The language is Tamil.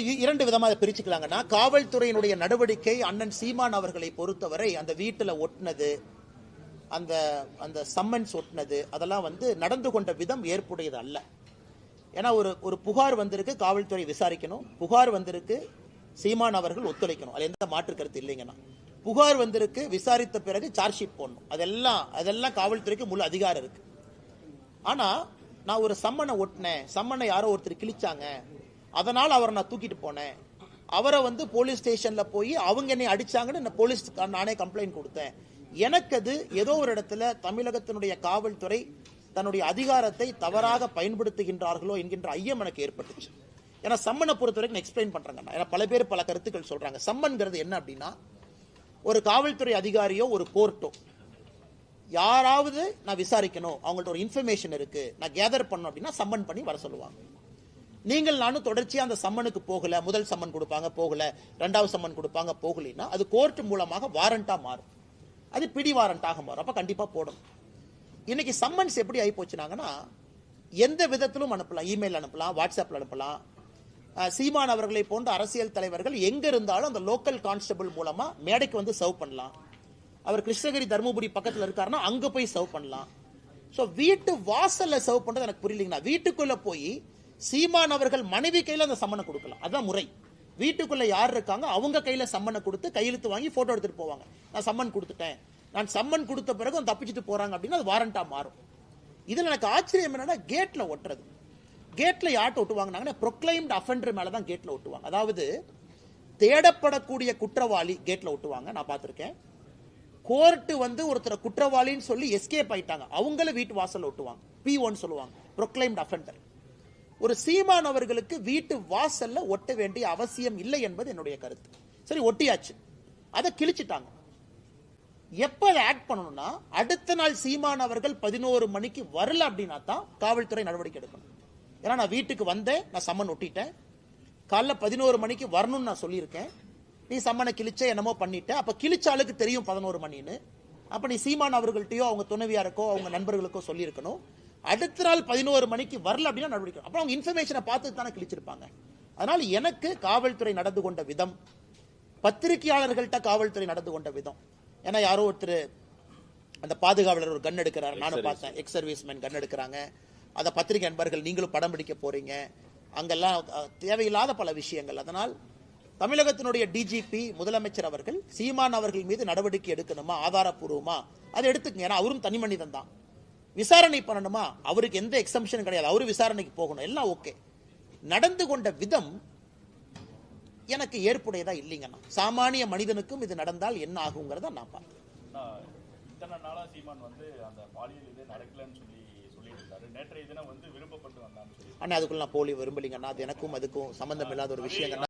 இது இரண்டு விதமாக அதை பிரிச்சுக்கலாங்கன்னா காவல்துறையினுடைய நடவடிக்கை அண்ணன் சீமான் அவர்களை பொறுத்தவரை அந்த வீட்டில் ஒட்டினது அந்த அந்த சம்மன்ஸ் ஒட்டினது அதெல்லாம் வந்து நடந்து கொண்ட விதம் ஏற்புடையது அல்ல. ஏன்னா ஒரு ஒரு புகார் வந்திருக்கு காவல்துறை விசாரிக்கணும். புகார் வந்திருக்கு சீமான் அவர்கள் ஒத்துழைக்கணும். அது எந்த மாற்று கருத்து இல்லைங்கன்னா புகார் வந்திருக்கு விசாரித்த பிறகு சார்ஜ் ஷீட் போடணும். அதெல்லாம் அதெல்லாம் காவல்துறைக்கு முழு அதிகாரம் இருக்கு. ஆனால் நான் ஒரு சம்மனை ஒட்டினேன். சம்மனை யாரோ ஒருத்தர் கிழிச்சாங்க. அதனால் அவரை நான் தூக்கிட்டு போனேன். அவரை வந்து போலீஸ் ஸ்டேஷனில் போய் அவங்க என்னை அடிச்சாங்கன்னு நான் போலீஸ் நானே கம்ப்ளைண்ட் கொடுத்தேன். எனக்கு அது ஏதோ ஒரு இடத்துல தமிழகத்தினுடைய காவல்துறை தன்னுடைய அதிகாரத்தை தவறாக பயன்படுத்துகின்றார்களோ என்கின்ற ஐயம் எனக்கு ஏற்பட்டுச்சு. ஏன்னா சம்மனை பொறுத்த வரைக்கும் எக்ஸ்பிளைன் பண்ணுறாங்க ஏன்னா பல பேர் பல கருத்துக்கள் சொல்கிறாங்க சம்மன்கிறது என்ன அப்படின்னா ஒரு காவல்துறை அதிகாரியோ ஒரு கோர்ட்டோ யாராவது நான் விசாரிக்கணும் அவங்கள்ட்ட ஒரு இன்ஃபர்மேஷன் இருக்கு நான் கேதர் பண்ணணும் அப்படின்னா சம்மன் பண்ணி வர சொல்லுவாங்க. நீங்கள் நானும் தொடர்ச்சியாக அந்த சம்மனுக்கு போகல முதல் சம்மன் கொடுப்பாங்க போகல ரெண்டாவது சம்மன் கொடுப்பாங்க போகலைன்னா அது கோர்ட் மூலமாக வாரண்டா மாறும். அது பிடி வாரண்டாக மாறும். அப்ப கண்டிப்பா போடணும். இன்னைக்கு சம்மன்ஸ் எப்படி ஆகி போச்சுனாங்கன்னா எந்த விதத்திலும் அனுப்பலாம். இமெயில் அனுப்பலாம் வாட்ஸ்அப்ல அனுப்பலாம். சீமான் அவர்களை போன்ற அரசியல் தலைவர்கள் எங்க இருந்தாலும் அந்த லோக்கல் கான்ஸ்டபிள் மூலமா மேடைக்கு வந்து சர்வ் பண்ணலாம். அவர் கிருஷ்ணகிரி தருமபுரி பக்கத்தில் இருக்காருன்னா அங்க போய் சர்வ் பண்ணலாம். ஸோ வீட்டு வாசல்ல சர்வ் பண்றது எனக்கு புரியலைங்கண்ணா. வீட்டுக்குள்ள போய் சீமான் அவர்கள் மனைவி கையில அந்த சம்மனை கொடுக்கலாம். அதான் முறை. வீட்டுக்குள்ள யார் இருக்காங்க அவங்க கையில சம்மனை கொடுத்து கையெழுத்து வாங்கி போட்டோ எடுத்துட்டு போவாங்க. நான் சம்மன் கொடுத்துட்டேன். நான் சம்மன் கொடுத்த பிறகு அவங்க தப்பிச்சுட்டு போறாங்க அப்படின்னா அது வாரண்டா மாறும். இதுல எனக்கு ஆச்சரியம் என்னன்னா கேட்ல ஒட்டுறது. கேட்ல யார்ட்ட ஒட்டுவாங்கன்னா ப்ரொக்ளைம்டு அஃபெண்டர் மேல தான் கேட்ல ஒட்டுவாங்க. அதாவது தேடப்படக்கூடிய குற்றவாளி கேட்ல ஒட்டுவாங்க. நான் பார்த்துருக்கேன். கோர்ட் வந்து ஒருத்தரை குற்றவாளின்னு சொல்லி எஸ்கேப் ஆயிட்டாங்க. அவங்கள வீட்டு வாசல் ஒட்டுவாங்க. பி ஒன் சொல்லுவாங்க. ப்ரொக்ளைம்ட் அஃபெண்டர் ஒரு சீமான் அவர்களுக்கு வீட்டு வாசல்ல ஒட்ட வேண்டிய அவசியம் இல்லை என்பது என்னுடைய கருத்து. சரி ஒட்டியாச்சு. அதை கிழிச்சிட்டாங்க. எப்ப ஆக்ட் பண்ணணும்னா அடுத்த நாள் சீமான் அவர்கள் பதினோரு மணிக்கு வரல அப்படின்னா தான் காவல்துறை நடவடிக்கை எடுக்கணும். ஏன்னா நான் வீட்டுக்கு வந்தேன் நான் சம்மன் ஒட்டிட்டேன். காலைல பதினோரு மணிக்கு வரணும்னு நான் சொல்லியிருக்கேன். நீ சம்மனை கிழிச்ச என்னமோ பண்ணிட்ட. அப்ப கிழிச்ச ஆளுக்கு தெரியும் பதினோரு மணின்னு. அப்ப நீ சீமான் அவர்கள்ட்டயோ அவங்க துணைவியாருக்கோ அவங்க நண்பர்களுக்கோ சொல்லியிருக்கணும். அடுத்த நாள் பதினோரு மணிக்கு வரல அப்படின்னா நடவடிக்கை அப்புறம் அவங்க இன்ஃபர்மேஷனை பார்த்து தானே கிழிச்சிருப்பாங்க. அதனால எனக்கு காவல்துறை நடந்து கொண்ட விதம் பத்திரிகையாளர்கள்ட்ட காவல்துறை நடந்து கொண்ட விதம். ஏன்னா யாரோ ஒருத்தர் அந்த பாதுகாவலர் ஒரு கன் எடுக்கிறார். நானும் பார்த்தேன். எக்ஸ் சர்வீஸ்மேன் கன் எடுக்கிறாங்க. அந்த பத்திரிகை நண்பர்கள் நீங்களும் படம் பிடிக்க போறீங்க. அங்கெல்லாம் தேவையில்லாத பல விஷயங்கள். அதனால் தமிழகத்தினுடைய டிஜிபி முதலமைச்சர் அவர்கள் சீமான் அவர்கள் மீது நடவடிக்கை எடுக்கணுமா ஆதாரப்பூர்வமா? அதை எடுத்துக்கங்க. ஏன்னா அவரும் தனி மனிதன் தான். விசாரணை பண்ணணுமா? அவருக்கு எந்த எக்ஸம்ஷனும் கிடையாது. அவரு விசாரணைக்கு போகணும். எல்லாம் ஓகே. நடந்து கொண்ட விதம் எனக்கு ஏற்புடையதா இல்லைங்கண்ணா சாமானிய மனிதனுக்கும் இது நடந்தால் என்ன ஆகுங்கிறத நான் பார்க்கிறேன். நான் இத்தனை நாளா சீமான் வந்து அந்த பாலியல் இது நடக்கலன்னு சொல்லி சொல்லிட்டு இருந்தாரு நேற்றைய தினம் வந்து விருப்பப்பட்டு வந்தான்னு சொல்லி அண்ணா அதுக்குள்ள நான் போலி விரும்பலிங்கண்ணா அது எனக்கும் அதுக்கும் சம்பந்தம் இல்லாத ஒரு விஷயங்கண்ணா